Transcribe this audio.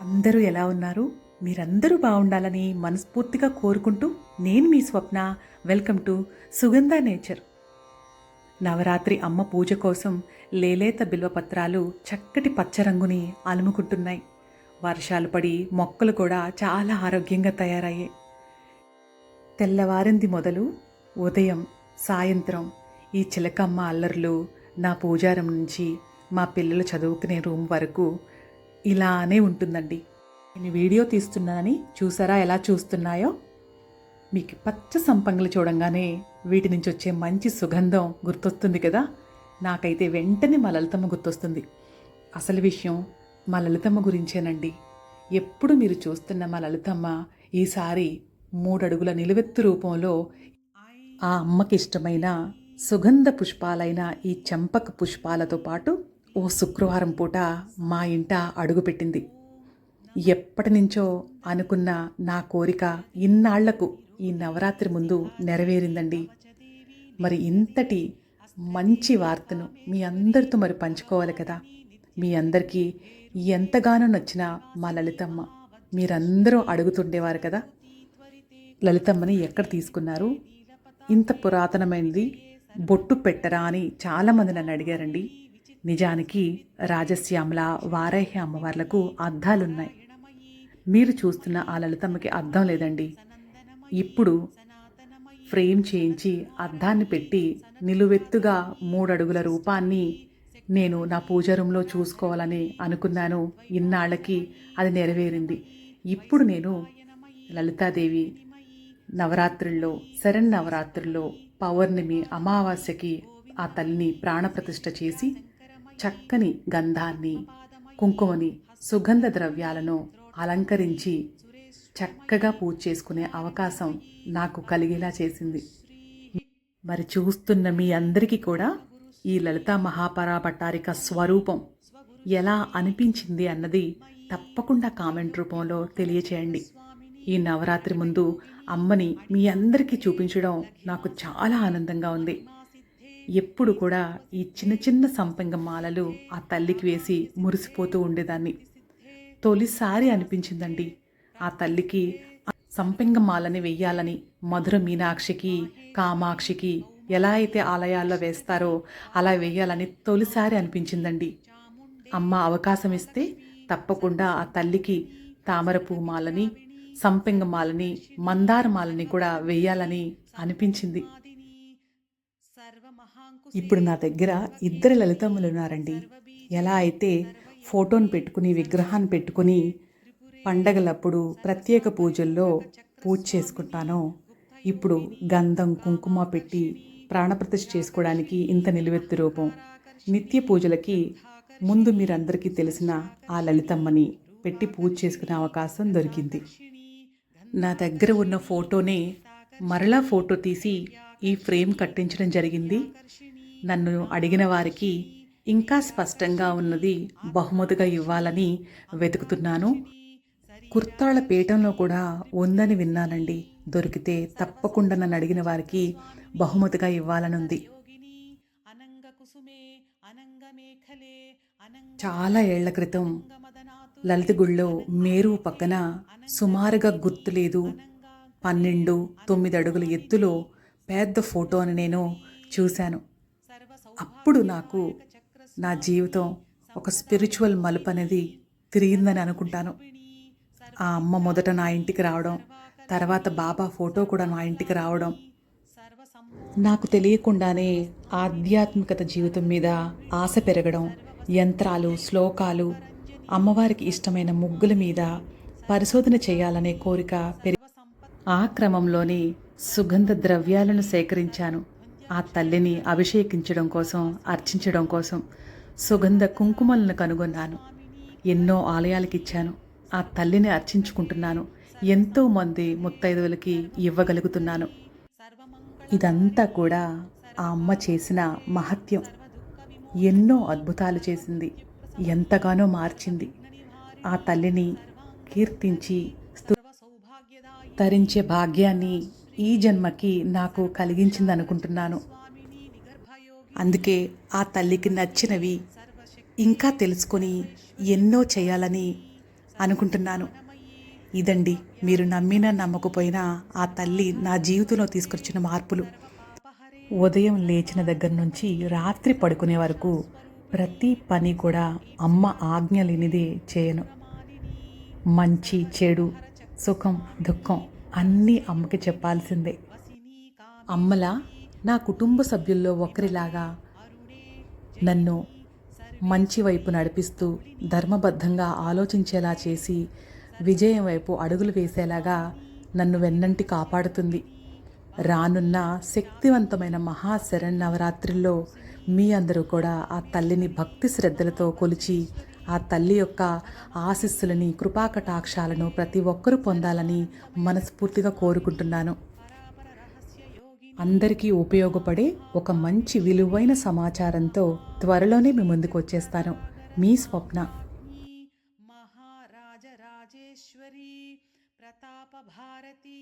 అందరూ ఎలా ఉన్నారు? మీరందరూ బాగుండాలని మనస్ఫూర్తిగా కోరుకుంటూ నేను మీ Swapna. Welcome to Sugandha nature. Navratri అమ్మ పూజ కోసం లేలేత బిల్వపత్రాలు చక్కటి పచ్చ రంగుని అలుముకుంటున్నాయి. వర్షాలు పడి మొక్కలు కూడా చాలా ఆరోగ్యంగా తయారయ్యాయి. తెల్లవారింది మొదలు ఉదయం సాయంత్రం ఈ చిలకమ్మ అల్లర్లు నా పూజారం నుంచి మా పిల్లలు చదువుకునే రూమ్ వరకు ఇలానే ఉంటుందండి. నేను వీడియో తీస్తున్నానని చూసారా ఎలా చూస్తున్నాయో? మీకు పచ్చ సంపంగులు చూడంగానే వీటి నుంచి వచ్చే మంచి సుగంధం గుర్తొస్తుంది కదా? నాకైతే వెంటనే మా లలితమ్మ గుర్తొస్తుంది. అసలు విషయం మా లలితమ్మ గురించేనండి. ఎప్పుడు మీరు చూస్తున్న మా లలితమ్మ ఈసారి మూడడుగుల నిలువెత్తు రూపంలో ఆ అమ్మకి ఇష్టమైన సుగంధ పుష్పాలైన ఈ చెంపక పుష్పాలతో పాటు ఓ శుక్రవారం పూట మా ఇంట అడుగుపెట్టింది. ఎప్పటి నుంచో అనుకున్న నా కోరిక ఇన్నాళ్ళకు ఈ నవరాత్రి ముందు నెరవేరిందండి. మరి ఇంతటి మంచి వార్తను మీ అందరితో మరి పంచుకోవాలి కదా? మీ అందరికీ ఎంతగానో నచ్చిన మా లలితమ్మ. మీరందరూ అడుగుతుండేవారు కదా? లలితమ్మని ఎక్కడ తీసుకున్నారు? ఇంత పురాతనమైనది బొట్టు పెట్టరా అని చాలామంది నన్ను అడిగారండి. నిజానికి రాజశ్యామల వారాహ్య అమ్మవార్లకు అద్దాలున్నాయి. మీరు చూస్తున్న ఆ లలితమ్మకి అద్దం లేదండి. ఇప్పుడు ఫ్రేమ్ చేయించి అద్దాన్ని పెట్టి నిలువెత్తుగా మూడడుగుల రూపాన్ని నేను నా పూజ రూమ్లో చూసుకోవాలని అనుకున్నాను. ఇన్నాళ్ళకి అది నెరవేరింది. ఇప్పుడు నేను లలితాదేవి నవరాత్రుల్లో శరణ్ నవరాత్రుల్లో పౌర్ణమి అమావాస్యకి ఆ తల్లిని ప్రాణప్రతిష్ఠ చేసి చక్కని గంధాన్ని కుంకుమని సుగంధ ద్రవ్యాలను అలంకరించి చక్కగా పూజ చేసుకునే అవకాశం నాకు కలిగేలా చేసింది. మరి చూస్తున్న మీ అందరికీ కూడా ఈ లలితా మహాపరా భట్టారిక స్వరూపం ఎలా అనిపించింది అన్నది తప్పకుండా కామెంట్ రూపంలో తెలియచేయండి. ఈ నవరాత్రి ముందు అమ్మని మీ అందరికీ చూపించడం నాకు చాలా ఆనందంగా ఉంది. ఎప్పుడు కూడా ఈ చిన్న చిన్న సంపంగ మాలలు ఆ తల్లికి వేసి మురిసిపోతూ ఉండేదాన్ని. తొలిసారి అనిపించిందండి ఆ తల్లికి ఆ సంపెంగ మాలని వెయ్యాలని మధుర మీనాక్షికి కామాక్షికి ఎలా అయితే ఆలయాల్లో వేస్తారో అలా వేయాలని తొలిసారి అనిపించిందండి. అమ్మ అవకాశం ఇస్తే తప్పకుండా ఆ తల్లికి తామర మాలని సంపెంగ మాలని మందార మాలని కూడా వేయాలని అనిపించింది. ఇప్పుడు నా దగ్గర ఇద్దరు లలితమ్మలు ఉన్నారండి. ఎలా అయితే ఫోటోను పెట్టుకుని విగ్రహాన్ని పెట్టుకుని పండగలప్పుడు ప్రత్యేక పూజల్లో పూజ చేసుకుంటానో ఇప్పుడు గంధం కుంకుమ పెట్టి ప్రాణప్రతిష్ఠ చేసుకోవడానికి ఇంత నిలువెత్తు రూపం. నిత్య పూజలకి ముందు మీరందరికీ తెలిసిన ఆ లలితమ్మని పెట్టి పూజ చేసుకునే అవకాశం దొరికింది. నా దగ్గర ఉన్న ఫోటోనే మరలా ఫోటో తీసి ఈ ఫ్రేమ్ కట్టించడం జరిగింది. నన్ను అడిగిన వారికి ఇంకా స్పష్టంగా ఉన్నది బహుమతిగా ఇవ్వాలని వెతుకుతున్నాను. కుర్తాళ్ళ పీఠంలో కూడా ఉందని విన్నానండి. దొరికితే తప్పకుండా నన్ను అడిగిన వారికి బహుమతిగా ఇవ్వాలనుంది. చాలా ఏళ్ళ క్రితం లలితగుళ్ళో మేరు పక్కన సుమారుగా గుర్తులేదు పన్నెండు తొమ్మిది అడుగుల ఎత్తులో పెద్ద ఫోటోని నేను చూశాను. అప్పుడు నాకు నా జీవితం ఒక స్పిరిచువల్ మలుపు అనేది తిరిగిందని అనుకుంటాను. ఆ అమ్మ మొదట నా ఇంటికి రావడం తర్వాత బాబా ఫోటో కూడా నా ఇంటికి రావడం నాకు తెలియకుండానే ఆధ్యాత్మికత జీవితం మీద ఆశ పెరగడం యంత్రాలు శ్లోకాలు అమ్మవారికి ఇష్టమైన ముగ్గుల మీద పరిశోధన చేయాలనే కోరిక పెరిగి ఆ క్రమంలోనే సుగంధ ద్రవ్యాలను సేకరించాను. ఆ తల్లిని అభిషేకించడం కోసం అర్చించడం కోసం సుగంధ కుంకుమలను కనుగొన్నాను. ఎన్నో ఆలయాలకు ఇచ్చాను ఆ తల్లిని అర్చించుకుంటున్నాను. ఎంతో మంది ముత్తైదువులకి ఇవ్వగలుగుతున్నాను. ఇదంతా కూడా ఆ అమ్మ చేసిన మహత్యం. ఎన్నో అద్భుతాలు చేసింది. ఎంతగానో మార్చింది. ఆ తల్లిని కీర్తించి తరించే భాగ్యాన్ని ఈ జన్మకి నాకు కలిగించింది అనుకుంటున్నాను అందుకే ఆ తల్లికి నచ్చినవి ఇంకా తెలుసుకొని ఎన్నో చేయాలని అనుకుంటున్నాను. ఇదండి మీరు నమ్మినా నమ్మకపోయినా ఆ తల్లి నా జీవితంలో తీసుకొచ్చిన మార్పులు. ఉదయం లేచిన దగ్గర నుంచి రాత్రి పడుకునే వరకు ప్రతి పని కూడా అమ్మ ఆజ్ఞ లేనిదే చేయను. మంచి చెడు సుఖం దుఃఖం అన్నీ అమ్మకి చెప్పాల్సిందే. అమ్మలా నా కుటుంబ సభ్యుల్లో ఒకరిలాగా నన్ను మంచి వైపు నడిపిస్తూ ధర్మబద్ధంగా ఆలోచించేలా చేసి విజయం వైపు అడుగులు వేసేలాగా నన్ను వెన్నంటి కాపాడుతుంది. రానున్న శక్తివంతమైన మహాశరణ్ నవరాత్రిలో మీ అందరూ కూడా ఆ తల్లిని భక్తి శ్రద్ధలతో కొలిచి ఆ తల్లి యొక్క ఆశీస్సులని కృపాకటాక్షాలను ప్రతి ఒక్కరూ పొందాలని మనస్ఫూర్తిగా కోరుకుంటున్నాను. అందరికీ ఉపయోగపడే ఒక మంచి విలువైన సమాచారంతో త్వరలోనే మీ ముందుకు వచ్చేస్తాను. మీ స్వప్న. మహారాజ రాజేశ్వరి ప్రతాప భారతి